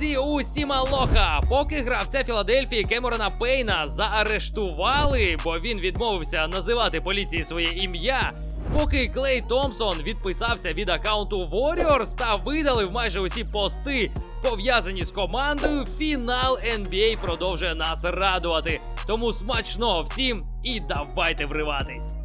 Друзі, усім алоха! Поки гравця Філадельфії Кемерона Пейна заарештували, бо він відмовився називати поліції своє ім'я. Поки Клей Томпсон відписався від аккаунту Warriors та видалив майже усі пости, пов'язані з командою, фінал NBA продовжує нас радувати. Тому смачного всім і давайте вриватись.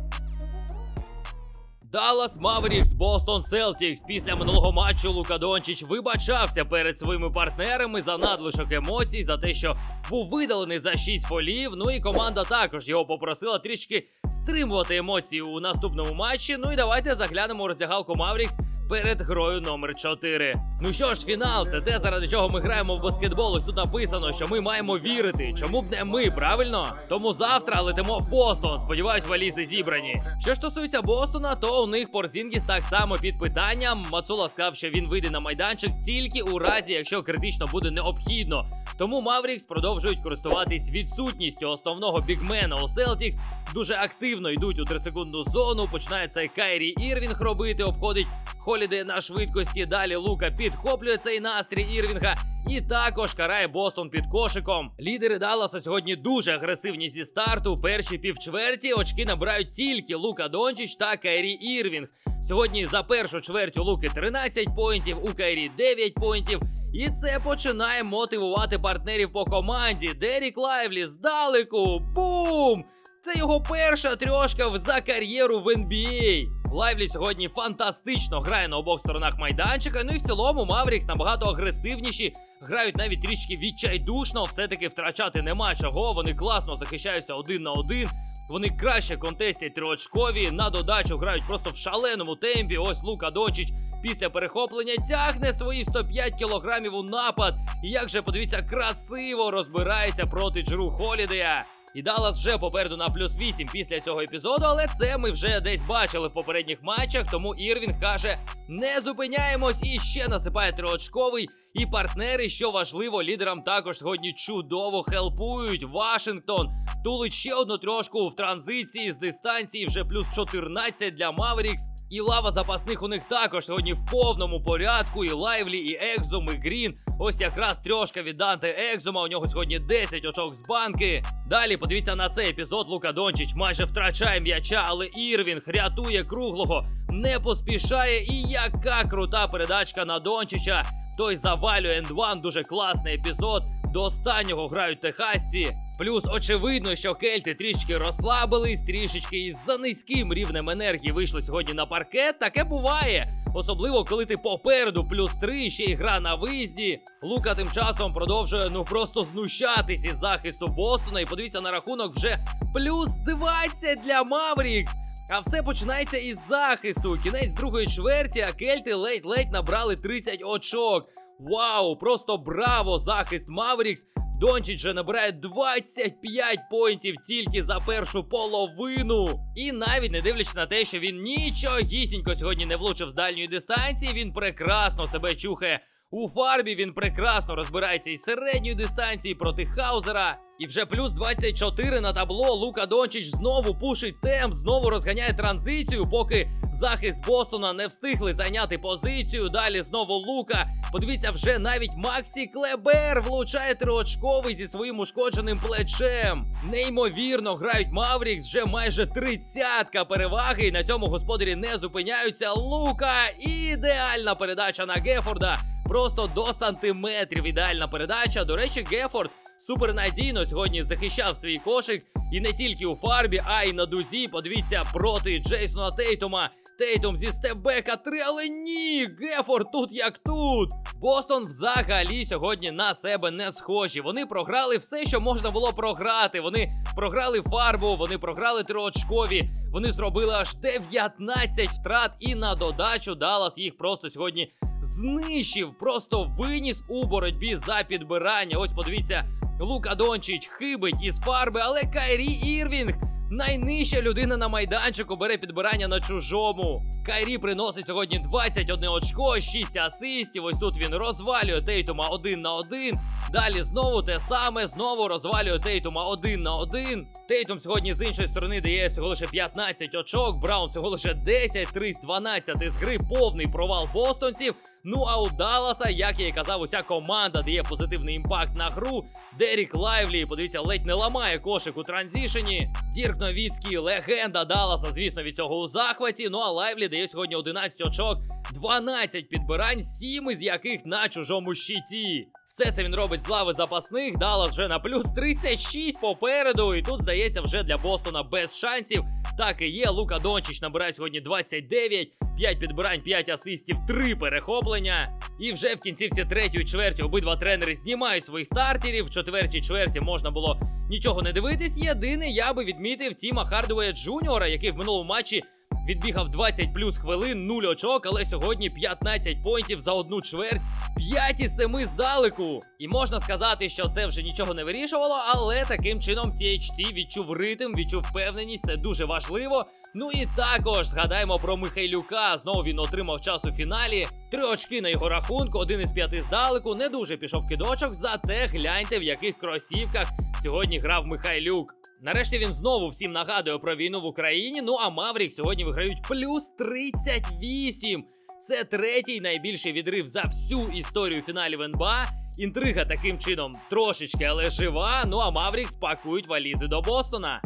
Даллас Маверікс, Бостон Селтікс. Після минулого матчу Лука Дончич вибачався перед своїми партнерами за надлишок емоцій, за те, що був видалений за 6 фолів. Ну і команда також його попросила трішки стримувати емоції у наступному матчі. Ну і давайте заглянемо у роздягалку Маврікс перед грою номер 4. Ну що ж, фінал, це те, заради чого ми граємо в баскетбол. Ось тут написано, що ми маємо вірити. Чому б не ми, правильно? Тому завтра летимо в Бостон. Сподіваюсь, валізи зібрані. Що стосується Бостона, то у них Порзінгіс так само під питанням. Мацула сказав, що він вийде на майданчик тільки у разі, якщо критично буде необхідно. Тому Маврікс продовжують користуватись відсутністю основного бігмена у Селтікс. Дуже активно йдуть у трисекундну зону. Починає цей Кайрі Ірвінг робити, обходить Холіде на швидкості. Далі Лука підхоплює цей настрій Ірвінга. І також карає Бостон під кошиком. Лідери Далласа сьогодні дуже агресивні зі старту. У першій півчверті очки набирають тільки Лука Дончич та Кайрі Ірвінг. Сьогодні за першу чверть у Луки 13 поінтів, у Кайрі 9 поінтів. І це починає мотивувати партнерів по команді. Дерік Лайвлі здалеку. Бум! Це його перша трьошка за кар'єру в NBA. Лайвлі сьогодні фантастично грає на обох сторонах майданчика. Ну і в цілому Маврікс набагато агресивніші. Грають навіть трішки відчайдушно. Все-таки втрачати нема чого. Вони класно захищаються один на один. Вони краще контестять триочкові. На додачу грають просто в шаленому темпі. Ось Лука Дончич після перехоплення тягне свої 105 кілограмів у напад. І як же подивіться, красиво розбирається проти Джру Холідея. І Даллас вже попереду на плюс 8 після цього епізоду, але це ми вже десь бачили в попередніх матчах. Тому Ірвінг каже: не зупиняємось і ще насипає триочковий. І партнери, що важливо, лідерам також сьогодні чудово хелпують. Вашингтон тулить ще одну трошку в транзиції з дистанції, вже плюс 14 для Маверікс. І лава запасних у них також сьогодні в повному порядку. І Лайвлі, і Екзом, і Грін. Ось якраз трьошка від Данте Екзома. У нього сьогодні 10 очок з банки. Далі подивіться на цей епізод. Лука Дончич майже втрачає м'яча, але Ірвінг рятує круглого, не поспішає. І яка крута передачка на Дончича. Той завалює ендван, дуже класний епізод. До останнього грають техасці. Плюс очевидно, що кельти трішки розслабились, трішечки із за низьким рівнем енергії вийшли сьогодні на паркет. Таке буває. Особливо, коли ти попереду плюс 3, ще й гра на виїзді. Лука тим часом продовжує ну просто знущатись із захисту Бостона. І подивіться на рахунок вже плюс 20 для Маврікс. А все починається із захисту. Кінець другої чверті, а кельти ледь-ледь набрали 30 очок. Вау, просто браво! Захист Маврікс. Дончич же набирає 25 поінтів тільки за першу половину. І навіть не дивлячись на те, що він нічогісінько сьогодні не влучив з дальньої дистанції, він прекрасно себе чухає. У фарбі він прекрасно розбирається із середньої дистанції проти Хаузера. І вже плюс 24 на табло. Лука Дончич знову пушить темп, знову розганяє транзицію, поки захист Бостона не встигли зайняти позицію. Далі знову Лука. Подивіться, вже навіть Максі Клебер влучає триочковий зі своїм ушкодженим плечем. Неймовірно грають Маврікс, вже майже тридцятка переваги. І на цьому господарі не зупиняються. Лука ідеальна передача на Гефорда. Просто до сантиметрів ідеальна передача. До речі, Гефорд супернадійно сьогодні захищав свій кошик. І не тільки у фарбі, а й на дузі. Подивіться проти Джейсона Тейтума. Тейтум зі стебека 3, але ні, Гефорд тут як тут. Бостон взагалі сьогодні на себе не схожі. Вони програли все, що можна було програти. Вони програли фарбу, вони програли триочкові. Вони зробили аж 19 втрат, і на додачу Даллас їх просто сьогодні знищив, просто виніс у боротьбі за підбирання. Ось подивіться, Лука Дончич хибить із фарби, але Кайрі Ірвінг. Найнижча людина на майданчику бере підбирання на чужому. Кайрі приносить сьогодні 21 очко, 6 асистів. Ось тут він розвалює Тейтума один на один. Далі знову те саме, знову розвалює Тейтума один на один. Тейтум сьогодні з іншої сторони дає всього лише 15 очок. Браун всього лише 10, 3 з 12 з гри, повний провал бостонців. Ну а у Далласа, як я і казав, уся команда дає позитивний імпакт на гру. Дерік Лайвлі, подивіться, ледь не ламає кошик у транзішені. Дірк Новіцький, легенда Далласа, звісно, від цього у захваті. Ну а Лайвлі дає сьогодні 11 очок, 12 підбирань, 7 із яких на чужому щиті. Все це він робить з лави запасних. Даллас вже на плюс 36 попереду. І тут, здається, вже для Бостона без шансів. Так і є. Лука Дончич набирає сьогодні 29, 5 підбирань, 5 асистів, 3 перехоплення. І вже в кінцівці третьої чверті обидва тренери знімають своїх стартерів. В четвертій чверті можна було нічого не дивитись. Єдине, я би відмітив Тіма Хардуея Джуніора, який в минулому матчі відбігав 20 плюс хвилин, 0 очок, але сьогодні 15 поінтів за одну чверть, 5 із 7 здалеку. І можна сказати, що це вже нічого не вирішувало, але таким чином THT відчув ритм, відчув впевненість, це дуже важливо. Ну і також згадаємо про Михайлюка. Знову він отримав час у фіналі. Три очки на його рахунку, один із п'яти здалеку. Не дуже пішов кидочок, зате гляньте, в яких кросівках сьогодні грав Михайлюк. Нарешті він знову всім нагадує про війну в Україні. Ну а Маврік сьогодні виграють плюс 38. Це третій найбільший відрив за всю історію фіналів НБА. Інтрига таким чином трошечки, але жива. Ну а Маврікс пакують валізи до Бостона.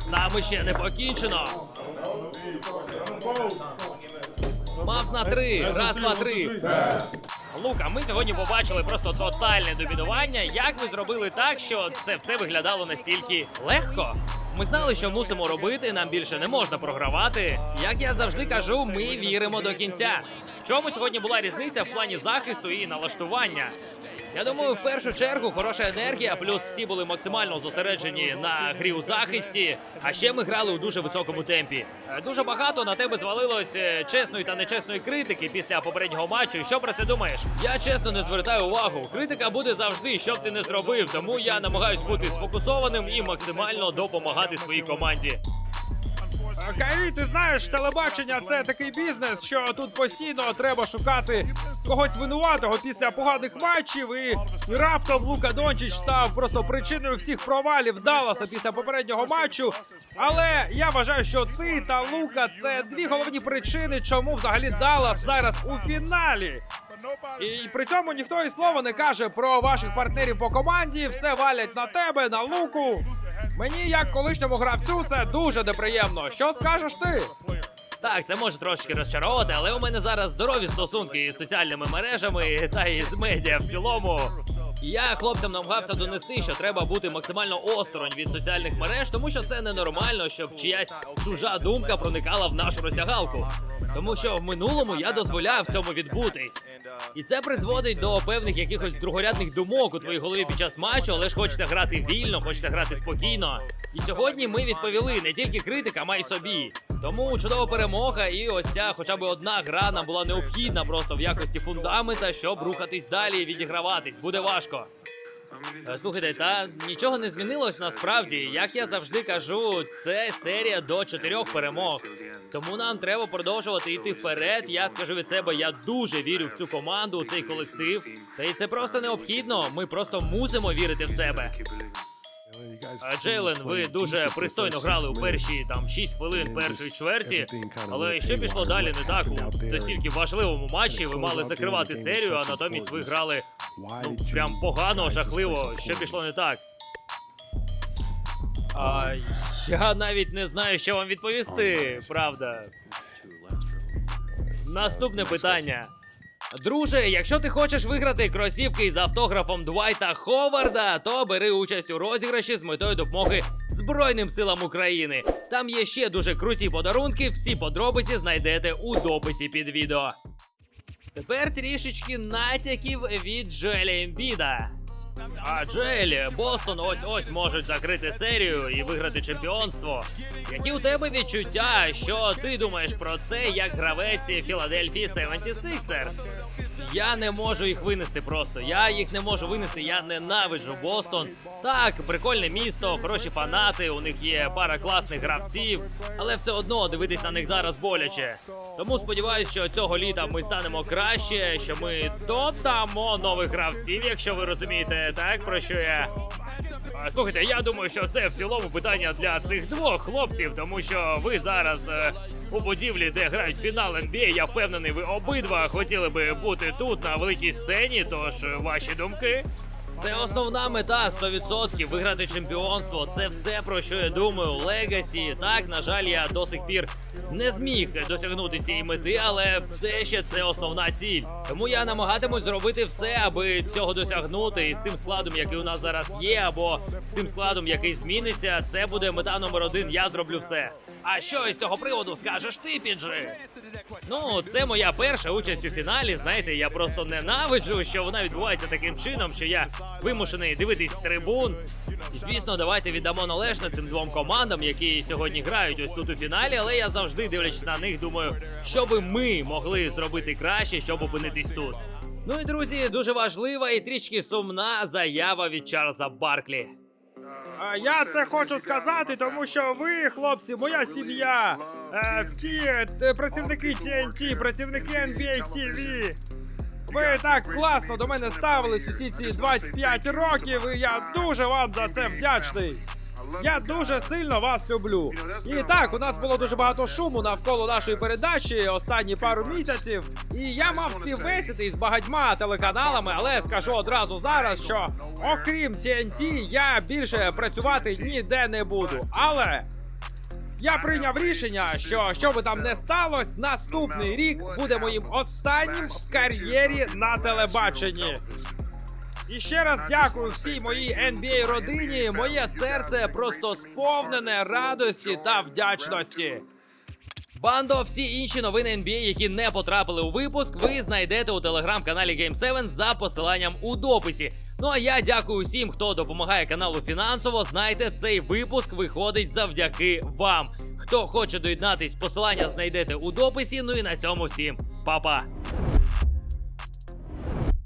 З нами ще не покінчено. Мавс на три. Раз, два, три. Лука, ми сьогодні побачили просто тотальне домінування. Як ви зробили так, що це все виглядало настільки легко? Ми знали, що мусимо робити, нам більше не можна програвати. Як я завжди кажу, ми віримо до кінця. В чому сьогодні була різниця в плані захисту і налаштування? Я думаю, в першу чергу хороша енергія, плюс всі були максимально зосереджені на грі у захисті. А ще ми грали у дуже високому темпі. Е, Дуже багато на тебе звалилось е, чесної та нечесної критики після попереднього матчу. Що про це думаєш? Я чесно не звертаю увагу. Критика буде завжди, що б ти не зробив. Тому я намагаюсь бути сфокусованим і максимально допомагати своїй команді. Кайрі, ти знаєш, телебачення це такий бізнес, що тут постійно треба шукати когось винуватого після поганих матчів. І раптом Лука Дончич став просто причиною всіх провалів Далласа після попереднього матчу. Але я вважаю, що ти та Лука це дві головні причини, чому взагалі Даллас зараз у фіналі. І при цьому ніхто і слова не каже про ваших партнерів по команді. Все валять на тебе, на луку. Мені, як колишньому гравцю, це дуже неприємно. Що скажеш ти? Так, це може трошки розчаровувати, але у мене зараз здорові стосунки із соціальними мережами та із медіа в цілому. Я хлопцям намагався донести, що треба бути максимально осторонь від соціальних мереж, тому що це ненормально, щоб чиясь чужа думка проникала в нашу роздягалку. Тому що в минулому я дозволяв цьому відбутись. І це призводить до певних якихось другорядних думок у твоїй голові під час матчу, але ж хочеться грати вільно, хочеться грати спокійно. І сьогодні ми відповіли не тільки критикам, а й собі. Тому чудова перемога, і ось ця хоча б одна гра нам була необхідна просто в якості фундамента, щоб рухатись далі і відіграватись. Буде важко. Е, Слухайте, та нічого не змінилось насправді. Як я завжди кажу, це серія до чотирьох перемог. Тому нам треба продовжувати йти вперед. Я скажу від себе, я дуже вірю в цю команду, у цей колектив. Та й це просто необхідно. Ми просто мусимо вірити в себе. Джейлен, ви дуже пристойно грали у перші там 6 хвилин першої чверті. Але що пішло далі не так у настільки важливому матчі? Ви мали закривати серію, а натомість ви грали ну прям погано, жахливо. Що пішло не так? А, я навіть не знаю, що вам відповісти, правда. Наступне питання. Друже, якщо ти хочеш виграти кросівки з автографом Двайта Ховарда, то бери участь у розіграші з метою допомоги Збройним силам України. Там є ще дуже круті подарунки. Всі подробиці знайдете у дописі під відео. Тепер трішечки натяків від Джоеля Ембіда. А Джоелі, Бостон ось ось можуть закрити серію і виграти чемпіонство. Які у тебе відчуття? Що ти думаєш про це як гравець Філадельфії 76ers? Я не можу їх винести просто. Я їх не можу винести. Я ненавиджу Бостон. Так, прикольне місто, хороші фанати. У них є пара класних гравців, але все одно дивитись на них зараз боляче. Тому сподіваюся, що цього літа ми станемо краще, що ми додамо нових гравців, якщо ви розумієте, так про що я. Слухайте, я думаю, що це в цілому питання для цих двох хлопців, тому що ви зараз е, у будівлі, де грають фінал NBA, я впевнений, ви обидва хотіли би бути тут на великій сцені. Тож е, ваші думки. Це основна мета 100% виграти чемпіонство. Це все про що я думаю. Легасі. Так, на жаль, я до сих пір не зміг досягнути цієї мети, але все ще це основна ціль. Тому я намагатимусь зробити все, аби цього досягнути. І з тим складом, який у нас зараз є, або з тим складом, який зміниться, це буде мета номер один. Я зроблю все. А що із цього приводу скажеш ти, Піджи? Ну, це моя перша участь у фіналі. Знаєте, я просто ненавиджу, що вона відбувається таким чином, що я вимушений дивитись трибун. І звісно, давайте віддамо належне цим двом командам, які сьогодні грають ось тут у фіналі. Але я завжди дивлячись на них, думаю, що би ми могли зробити краще, щоб опинитись тут. Ну і друзі, дуже важлива і трішки сумна заява від Чарльза Барклі. Я це хочу сказати, тому що ви, хлопці, моя сім'я, е, всі е, працівники TNT, працівники NBA TV. Ви так класно до мене ставились усі ці 25 років, і я дуже вам за це вдячний. Я дуже сильно вас люблю. І так, у нас було дуже багато шуму навколо нашої передачі останні пару місяців. І я мав співбесіди із багатьма телеканалами, але скажу одразу зараз, що окрім TNT, я більше працювати ніде не буду. Але я прийняв рішення, що що би там не сталося, наступний рік буде моїм останнім в кар'єрі на телебаченні. І ще раз дякую всій моїй NBA родині. Моє серце просто сповнене радості та вдячності. Бандо, всі інші новини NBA, які не потрапили у випуск, ви знайдете у телеграм-каналі Game7 за посиланням у дописі. Ну а я дякую усім, хто допомагає каналу фінансово. Знайте, цей випуск виходить завдяки вам. Хто хоче доєднатись, посилання знайдете у дописі. Ну і на цьому всім па-па.